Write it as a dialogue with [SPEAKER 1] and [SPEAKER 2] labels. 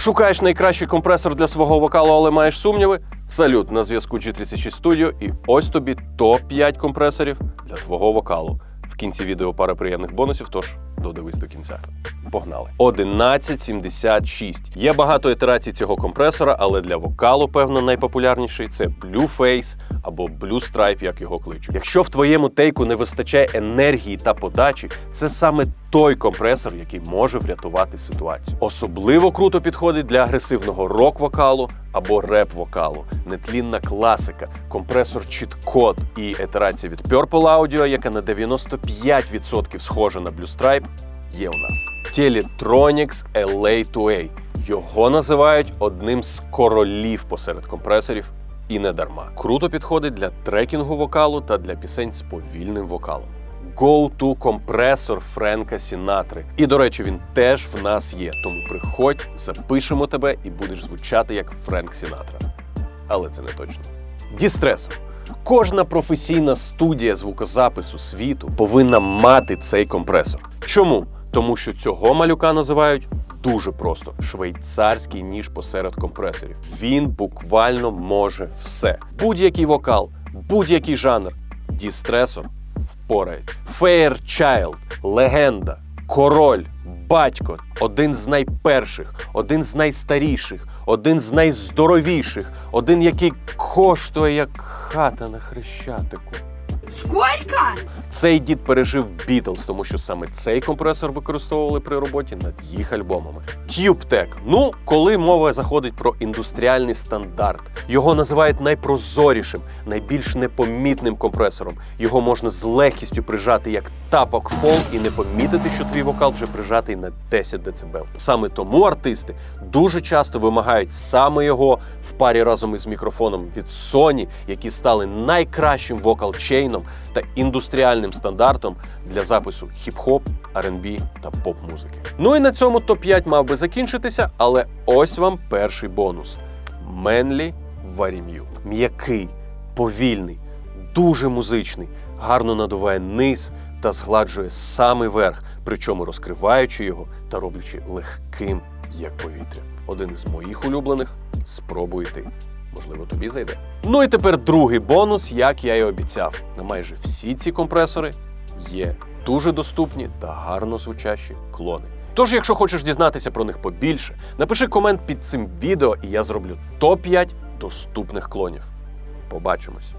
[SPEAKER 1] Шукаєш найкращий компресор для свого вокалу, але маєш сумніви? Салют на зв'язку G36 Studio і ось тобі топ-5 компресорів для твого вокалу. В кінці відео пара приємних бонусів, тож додивись до кінця. Погнали. 1176. Є багато ітерацій цього компресора, але для вокалу, певно, найпопулярніший це Blue Face або Blue Stripe, як його кличуть. Якщо в твоєму тейку не вистачає енергії та подачі, це саме той компресор, який може врятувати ситуацію. Особливо круто підходить для агресивного рок-вокалу або реп-вокалу, нетлінна класика, компресор чіт-код і ітерація від Purple Audio, яка на 95% схожа на Blue Stripe, є у нас. Teletronics LA2A. Його називають одним з королів посеред компресорів. І не дарма. Круто підходить для трекінгу вокалу та для пісень з повільним вокалом. Go-to компресор Френка Сінатри. І, до речі, він теж в нас є. Тому приходь, запишемо тебе і будеш звучати як Френк Сінатра. Але це не точно. Дістресор. Кожна професійна студія звукозапису світу повинна мати цей компресор. Чому? Тому що цього малюка називають дуже просто швейцарський ніж посеред компресорів. Він буквально може все. Будь-який вокал, будь-який жанр. Дістресор впорається. Fairchild – легенда, король, батько, один з найперших, один з найстаріших, один з найздоровіших, один, який коштує як хата на хрещатику.
[SPEAKER 2] Сколько?
[SPEAKER 1] Цей дід пережив Beatles, тому що саме цей компресор використовували при роботі над їх альбомами. TubeTech. Ну, коли мова заходить про індустріальний стандарт, його називають найпрозорішим, найбільш непомітним компресором. Його можна з легкістю прижати як тапок в пол і не помітити, що твій вокал вже прижатий на 10 дБ. Саме тому артисти дуже часто вимагають саме його в парі разом із мікрофоном від Sony, які стали найкращим вокал-чейном та індустріальним стандартом для запису хіп-хоп, R&B та поп-музики. Ну і на цьому топ-5 мав би закінчитися, але ось вам перший бонус: Менлі Варім'ю. М'який, повільний, дуже музичний, гарно надуває низ та згладжує самий верх, причому розкриваючи його та роблячи легким, як повітря. Один із моїх улюблених. Спробуй ти можливо, тобі зайде. Ну і тепер другий бонус, як я і обіцяв. На майже всі ці компресори є дуже доступні та гарно звучащі клони. Тож, якщо хочеш дізнатися про них побільше, напиши комент під цим відео, і я зроблю топ-5 доступних клонів. Побачимось!